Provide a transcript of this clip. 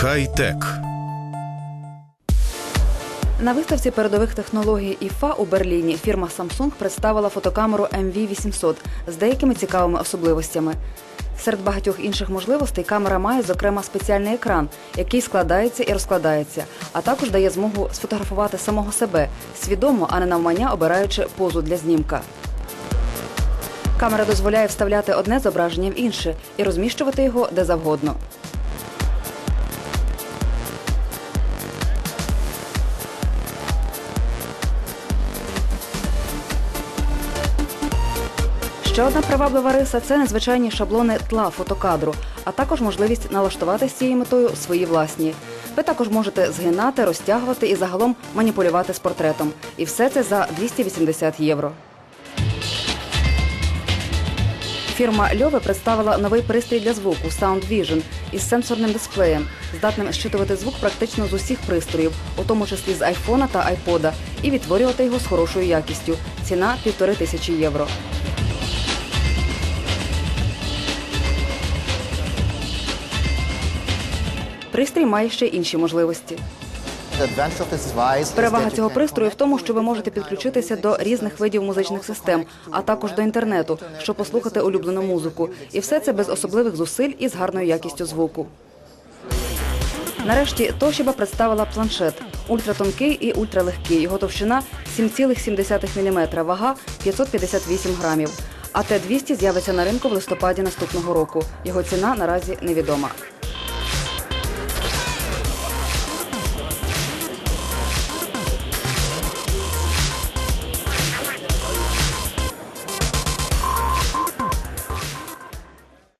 Хай-тек. На виставці передових технологій ІФА у Берліні фірма Samsung представила фотокамеру MV800 з деякими цікавими особливостями. Серед багатьох інших можливостей камера має, зокрема, спеціальний екран, який складається і розкладається, а також дає змогу сфотографувати самого себе, свідомо, а не навмання обираючи позу для знімка. Камера дозволяє вставляти одне зображення в інше і розміщувати його де завгодно. Ще одна приваблива риса це незвичайні шаблони тла фотокадру, а також можливість налаштувати з цією метою свої власні. Ви також можете згинати, розтягувати і загалом маніпулювати з портретом. І все це за 280 євро. Фірма Льове представила новий пристрій для звуку Sound Vision із сенсорним дисплеєм, здатним щитувати звук практично з усіх пристроїв, у тому числі з айфона та айпода, і відтворювати його з хорошою якістю. Ціна півтори тисячі євро. Пристрій має ще інші можливості. Перевага цього пристрою в тому, що ви можете підключитися до різних видів музичних систем, а також до інтернету, щоб послухати улюблену музику. І все це без особливих зусиль і з гарною якістю звуку. Нарешті Toshiba представила планшет ультратонкий і ультралегкий. Його товщина 7,7 мм, вага 558 грамів. А Т-200 з'явиться на ринку в листопаді наступного року. Його ціна наразі невідома.